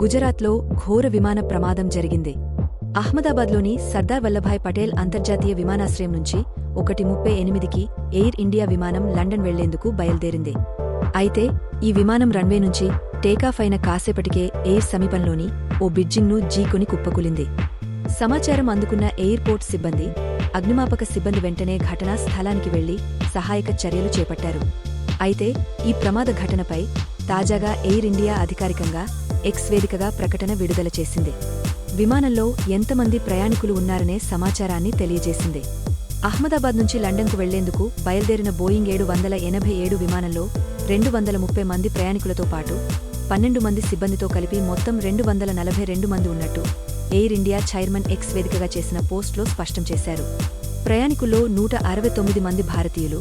గుజరాత్లో ఘోర విమాన ప్రమాదం జరిగింది. అహ్మదాబాద్లోని సర్దార్ వల్లభాయ్ పటేల్ అంతర్జాతీయ విమానాశ్రయం నుంచి ఒకటి ముప్పై ఎనిమిదికి ఎయిర్ ఇండియా విమానం లండన్ వెళ్ళేందుకు బయలుదేరింది. అయితే ఈ విమానం రన్వే నుంచి టేకాఫ్ అయిన కాసేపటికే ఎయిర్ సమీపంలోని ఓ బిడ్జింగ్ను జీకొని కుప్పకూలింది. సమాచారం అందుకున్న ఎయిర్పోర్ట్ సిబ్బంది అగ్నిమాపక సిబ్బంది వెంటనే ఘటనా స్థలానికి వెళ్ళి సహాయక చర్యలు చేపట్టారు. అయితే ఈ ప్రమాద ఘటనపై తాజాగా ఎయిర్ ఇండియా అధికారికంగా ఎక్స్ వేదికగా ప్రకటన విడుదల చేసింది. విమానంలో ఎంతమంది ప్రయాణికులు ఉన్నారనే సమాచారాన్ని తెలియజేసింది. అహ్మదాబాద్ నుంచి లండన్కు వెళ్ళేందుకు బయలుదేరిన బోయింగ్ ఏడు వందల ఎనభై ఏడు విమానంలో రెండు వందల ముప్పై మంది ప్రయాణికులతో పాటు పన్నెండు మంది సిబ్బందితో కలిపి మొత్తం రెండు వందల నలభై రెండు మంది ఉన్నట్టు ఎయిర్ ఇండియా చైర్మన్ ఎక్స్ వేదికగా చేసిన పోస్ట్లో స్పష్టం చేశారు. ప్రయాణికుల్లో నూట అరవై తొమ్మిది మంది భారతీయులు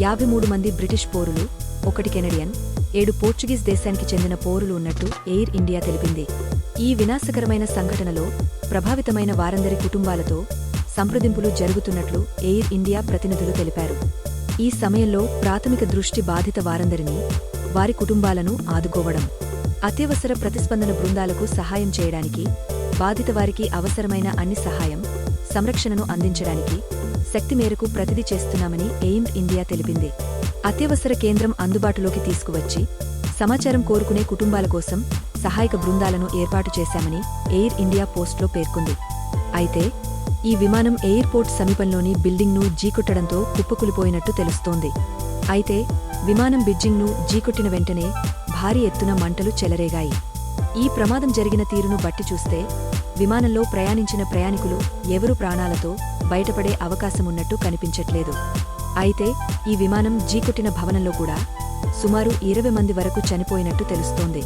యాభై మూడు మంది బ్రిటిష్ పౌరులు ఒకటి కెనడియన్ ఏడు పోర్చుగీస్ దేశానికి చెందిన పౌరులు ఉన్నట్టు ఎయిర్ ఇండియా తెలిపింది. ఈ వినాశకరమైన సంఘటనలో ప్రభావితమైన వారందరి కుటుంబాలతో సంప్రదింపులు జరుగుతున్నట్లు ఎయిర్ ఇండియా ప్రతినిధులు తెలిపారు. ఈ సమయంలో ప్రాథమిక దృష్టి బాధిత వారందరినీ వారి కుటుంబాలను ఆదుకోవడం అత్యవసర ప్రతిస్పందన బృందాలకు సహాయం చేయడానికి బాధిత వారికి అవసరమైన అన్ని సహాయం సంరక్షణను అందించడానికి శక్తి మేరకు ప్రతిదీ చేస్తున్నామని ఎయిమ్ ఇండియా తెలిపింది. అత్యవసర కేంద్రం అందుబాటులోకి తీసుకువచ్చి సమాచారం కోరుకునే కుటుంబాల కోసం సహాయక బృందాలను ఏర్పాటు చేశామని ఎయిర్ ఇండియా పోస్ట్లో పేర్కొంది. అయితే ఈ విమానం ఎయిర్పోర్ట్ సమీపంలోని బిల్డింగ్ను జీకొట్టడంతో కుప్పకులిపోయినట్టు తెలుస్తోంది. అయితే విమానం బిడ్జింగ్ను జీకొట్టిన వెంటనే భారీ ఎత్తున మంటలు చెలరేగాయి. ఈ ప్రమాదం జరిగిన తీరును బట్టి చూస్తే విమానంలో ప్రయాణించిన ప్రయాణికులు ఎవరు ప్రాణాలతో బయటపడే అవకాశమున్నట్టు కనిపించట్లేదు. అయితే ఈ విమానం జీకొట్టిన భవనంలో కూడా సుమారు ఇరవై మంది వరకు చనిపోయినట్టు తెలుస్తోంది.